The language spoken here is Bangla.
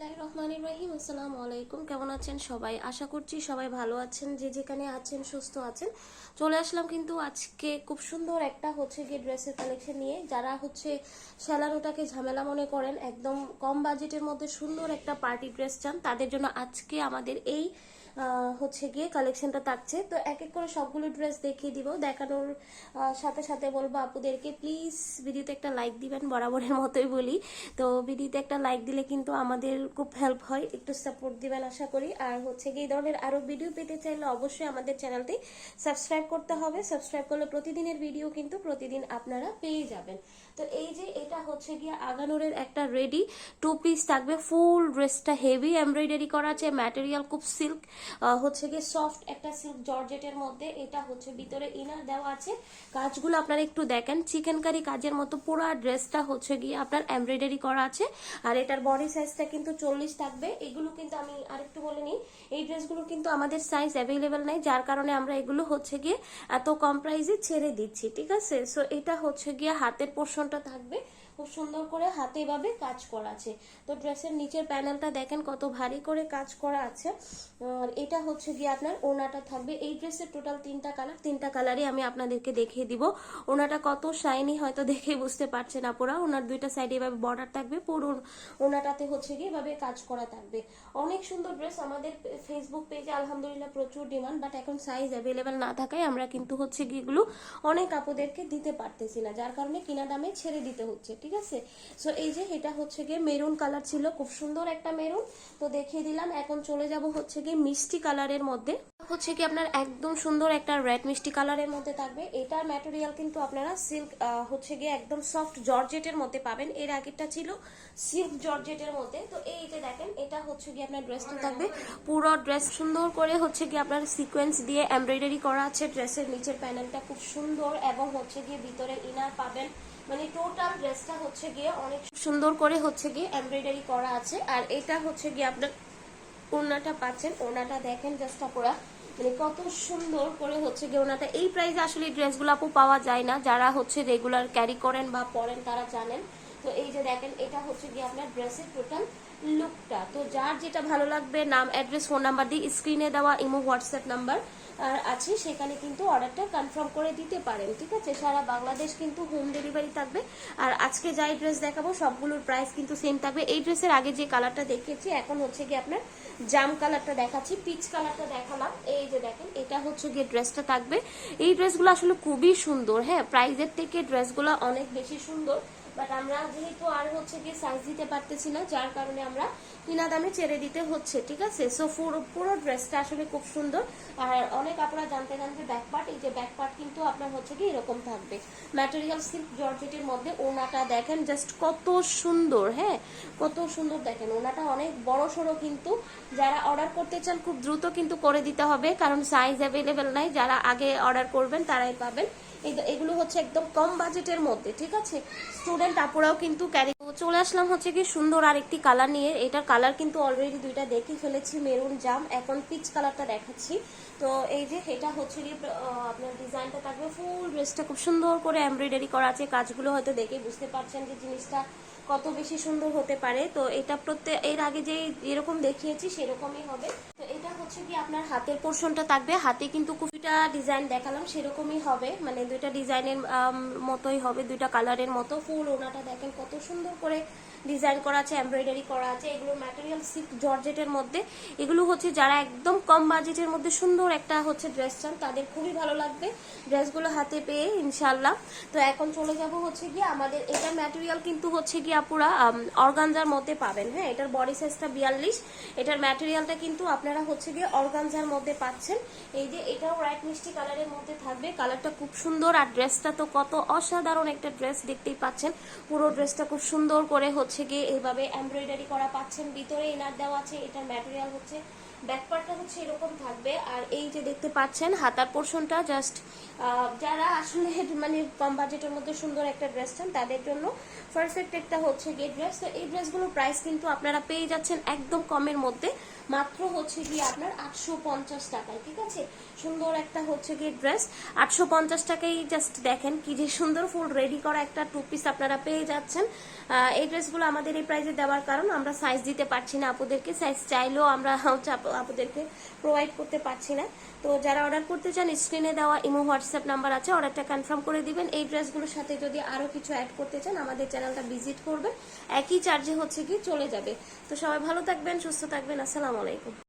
বিসমিল্লাহির রহমানির রহিম আসসালামু আলাইকুম কেমন আছেন সবাই? আশা করছি সবাই ভালো আছেন, যে যেখানে আছেন, সুস্থ আছেন। চলে আসলাম কিন্তু আজকে খুব সুন্দর একটা হচ্ছে গিয়ে ড্রেসের কালেকশন নিয়ে। যারা হচ্ছে স্যালানোটাকে ঝামেলা মনে করেন, একদম কম বাজেটের মধ্যে সুন্দর একটা পার্টি ড্রেস চান, তাদের জন্য আজকে আমাদের এই হচ্ছে গিয়ে কালেকশনটা থাকছে। তো এক এক করে সবগুলো ড্রেস দেখিয়ে দিব। দেখানোর সাথে সাথে বলব আপুদেরকে প্লিজ ভিডিওতে একটা লাইক দিবেন, বরাবরের মতোই বলি। তো ভিডিওতে একটা লাইক দিলে কিন্তু আমাদের খুব হেল্প হয়, একটু সাপোর্ট দিবেন আশা করি। আর হচ্ছে গিয়ে এই ধরনের আরও ভিডিও পেতে চাইলে অবশ্যই আমাদের চ্যানেলটি সাবস্ক্রাইব করতে হবে। সাবস্ক্রাইব করলে প্রতিদিনের ভিডিও কিন্তু প্রতিদিন আপনারা পেয়ে যাবেন। তো এই যে এটা হচ্ছে গিয়ে আগানোরের একটা রেডি টু পিস থাকবে। ফুল ড্রেসটা হেভি এমব্রয়ডারি করা আছে ম্যাটেরিয়াল খুব সিল্ক হচ্ছে গিয়ে সফট একটা সিল্ক জর্জেটের মধ্যে, এটা হচ্ছে ভিতরে ইনার দেওয়া আছে। কাজগুলো আপনারা একটু দেখেন চিকেন কারি কাজের মতো পুরো ড্রেসটা হচ্ছে গিয়ে আপনার এমব্রয়ডারি করা আছে। আর এটার বডি সাইজটা কিন্তু চল্লিশ থাকবে। এগুলো কিন্তু আমি আরেকটু বলে নিই, এই ড্রেসগুলো কিন্তু আমাদের সাইজ অ্যাভেলেবেল নাই, যার কারণে আমরা এগুলো হচ্ছে গিয়ে এত কম প্রাইসে ছেড়ে দিচ্ছি, ঠিক আছে? সো এটা হচ্ছে গিয়ে হাতের পোর্শনটা থাকবে। খুব সুন্দর করে হাতে এভাবে কাজ করা আছে। তো ড্রেসের নিচের প্যানেলটা দেখেন কত ভারী করে কাজ করা আছে। আর এটা হচ্ছে গিয়ে আপনার ওনাটা থাকবে। এই ড্রেসের টোটাল তিনটা কালার তিনটা কালারই আমি আপনাদেরকে দেখিয়ে দিব। ওনাটা কত শাইনি হয়তো দেখে বুঝতে পারছেন আপুরা। ওনার দুইটা সাইডে এভাবে বর্ডার থাকবে। পুরো ওনাটাতে হচ্ছে গিয়ে এভাবে কাজ করা থাকবে। অনেক সুন্দর ড্রেস আমাদের ফেসবুক পেজে আলহামদুলিল্লাহ প্রচুর ডিমান্ড বাট এখন সাইজ অ্যাভেলেবেল না থাকায় আমরা কিন্তু হচ্ছে গিয়ে এগুলো অনেক আপুদেরকে দিতে পারতেছি না। যার কারণে কিনা দামে ছেড়ে দিতে হচ্ছে, ঠিক আছে? সো এই যে এটা হচ্ছে গিয়ে মেরুন কালার ছিল, খুব সুন্দর একটা মেরুন তো দেখিয়ে দিলাম, এখন চলে যাব হচ্ছে গিয়ে মিষ্টি কালারের মধ্যে। হচ্ছে কি আপনার একদম সুন্দর একটা রেড মিষ্টি কালারের মধ্যে থাকবে। এটার ম্যাটেরিয়াল কিন্তু আপনারা সিল্ক হচ্ছে গিয়ে একদম সফট জর্জেটের মধ্যে পাবেন। এর আগেরটা ছিল সিল্ক জর্জেটের মধ্যে। তো এই যে দেখেন, এটা হচ্ছে গিয়ে আপনার ড্রেসটা থাকবে। পুরো ড্রেস সুন্দর করে হচ্ছে গিয়ে আপনার সিকোয়েন্স দিয়ে এমব্রয়ডারি করা আছে। ড্রেসের নিচের প্যানেলটা খুব সুন্দর এবং হচ্ছে গিয়ে ভিতরে ইনার পাবেন। মানে টোটাল ড্রেসটা হচ্ছে গিয়ে অনেক সুন্দর করে হচ্ছে গিয়ে এমব্রয়ডারি করা আছে। আর এটা হচ্ছে গিয়ে আপনার ওনাটা পাচ্ছেন। ওনাটা দেখেন জাস্ট আপনারা মানে কত সুন্দর করে হচ্ছে গিয়ে ওনাটা এই প্রাইসে আসলে ড্রেসগুলো আপু পাওয়া যায় না। যারা হচ্ছে রেগুলার ক্যারি করেন বা পরেন তারা জানেন। তো এই যে দেখেন, এটা হচ্ছে গিয়ে আপনার ড্রেসের টোটাল লুকটা। তো যার যেটা ভালো লাগবে, নাম, অ্যাড্রেস, ফোন নাম্বার দিয়ে স্ক্রিনে দেওয়া ইমো, হোয়াটসঅ্যাপ নাম্বার আর আছে, সেখানে কিন্তু অর্ডারটা কনফার্ম করে দিতে পারেন, ঠিক আছে? সারা বাংলাদেশ কিন্তু হোম ডেলিভারি থাকবে। আর আজকে যাই ড্রেস দেখাবো, সবগুলোর প্রাইস কিন্তু সেম থাকবে। এই ড্রেসের আগে যে কালারটা দেখিয়েছি, এখন হচ্ছে কি আপনার জাম কালারটা দেখাচ্ছি, পিচ কালারটা দেখালাম। এই যে দেখেন, এটা হচ্ছে গিয়ে ড্রেসটা থাকবে। এই ড্রেসগুলো আসলে খুবই সুন্দর হ্যাঁ? প্রাইজের থেকে ড্রেসগুলো অনেক বেশি সুন্দর। বাট আমরা যেহেতু আর হচ্ছে গিয়ে সাইজ দিতে পারতেছি না, যার কারণে আমরা কিনা দামে ছেড়ে দিতে হচ্ছে, ঠিক আছে? সো পুরো ড্রেসটা আসলে খুব সুন্দর। আর অনেক আপনারা জানতে জানতে ব্যাক পার্ট এই যে ব্যাক পার্ট কিন্তু আপনার হচ্ছে কি এরকম থাকবে। ম্যাটেরিয়াল সিল্ক জর্জেটের মধ্যে ওনাটা দেখেন জাস্ট কত সুন্দর হ্যাঁ? কত সুন্দর দেখেন। ওনাটা অনেক বড় সড়ো কিন্তু। যারা অর্ডার করতে চান, খুব দ্রুত কিন্তু করে দিতে হবে, কারণ সাইজ অ্যাভেলেবেল নাই। যারা আগে অর্ডার করবেন, তারাই পাবেন। এগুলো হচ্ছে একদম কম বাজেটের মধ্যে, ঠিক আছে? স্টুডেন্ট আপুরাও কিন্তু ক্যারি চলে আসলাম হচ্ছে কি সুন্দর আর একটি কালার নিয়ে। এটার কালার কিন্তু অলরেডি দুইটা দেখে ফেলেছি মেরুন জাম এখন পিচ কালারটা দেখাচ্ছি। তো এই যে এটা হচ্ছে আহ, আপনার ডিজাইনটা থাকবে ফুল ড্রেসটা খুব সুন্দর করে এমব্রয়ডারি করা আছে। কাজগুলো হয়তো দেখে বুঝতে পারছেন যে জিনিসটা কত বেশি সুন্দর হতে পারে, তো এটা প্রত্যেক এর আগে যে এরকম দেখিয়েছি সেরকমই হবে। তো এটা হচ্ছে কি আপনার হাতের পোর্শনটা থাকবে, হাতে কিন্তু কুফিটা ডিজাইন দেখালাম, সেরকমই হবে। মানে দুইটা ডিজাইনের মতোই হবে, দুইটা কালারের মতো। ফুল ওনাটা দেখেন কত সুন্দর করে ডিজাইন করা আছে এমব্রয়ডারি করা আছে, এগুলো ম্যাটেরিয়াল সিল্ক জর্জেটের মধ্যে। এগুলো হচ্ছে যারা একদম কম বাজেটের মধ্যে সুন্দর একটা হচ্ছে ড্রেস চান, তাদের খুবই ভালো লাগবে ড্রেসগুলো হাতে পেয়ে ইনশাল্লাহ তো এখন চলে যাব হচ্ছে গিয়ে আমাদের, এটা ম্যাটেরিয়াল কিন্তু হচ্ছে গিয়ে আপুরা অর্গানজার মধ্যে পাবেন। হ্যাঁ এটার বডি সাইজটা বিয়াল্লিশ। এটার ম্যাটেরিয়ালটা কিন্তু আপনারা হচ্ছে গিয়ে অর্গানজার মধ্যে পাচ্ছেন। এই যে এটাও রাইট মিষ্টি কালারের মধ্যে থাকবে। কালারটা খুব সুন্দর আর ড্রেসটা তো কত অসাধারণ একটা ড্রেস দেখতেই পাচ্ছেন। পুরো ড্রেসটা খুব সুন্দর করে হচ্ছে গিয়ে এইভাবে এমব্রয়ডারি করা পাচ্ছেন ভিতরে এনার দেওয়া আছে এটার ম্যাটেরিয়াল হচ্ছে। ব্যাকপার্টটা হচ্ছে এরকম থাকবে। আর এই যে দেখতে পাচ্ছেন, হাতার পোর্শনটা জাস্ট যারা আসলে মানে কম বাজেটের মধ্যে সুন্দর একটা ড্রেস চান, তাদের জন্য পারফেক্ট একটা হচ্ছে গিয়ে ড্রেস তো এই ড্রেসগুলোর প্রাইস কিন্তু আপনারা পেয়ে যাচ্ছেন একদম কমের মধ্যে। মাত্র হচ্ছে গিয়ে আপনার আটশো পঞ্চাশ টাকায়, ঠিক আছে? সুন্দর একটা হচ্ছে গিয়ে ড্রেস আটশো পঞ্চাশ টাকায় জাস্ট দেখেন কি যে সুন্দর ফুল রেডি করা একটা টু পিস আপনারা পেয়ে যাচ্ছেন। এই ড্রেসগুলো আমাদের এই প্রাইসে দেওয়ার কারণ আমরা সাইজ দিতে পারছি না আপুদেরকে সাইজ চাইলেও আমরা আপুদেরকে প্রোভাইড করতে পারছি না। তো যারা অর্ডার করতে চান স্ক্রিনে দেওয়া ইমো হোয়াটসঅ্যাপ নাম্বার আছে অর্ডারটা কনফার্ম করে দিবেন। এই ড্রেসগুলোর সাথে যদি আরও কিছু অ্যাড করতে চান, আমাদের চ্যানেলটা ভিজিট করবেন। একই চার্জে হচ্ছে কি চলে যাবে। তো সবাই ভালো থাকবেন, সুস্থ থাকবেন। আসসালামু আলাইকুম।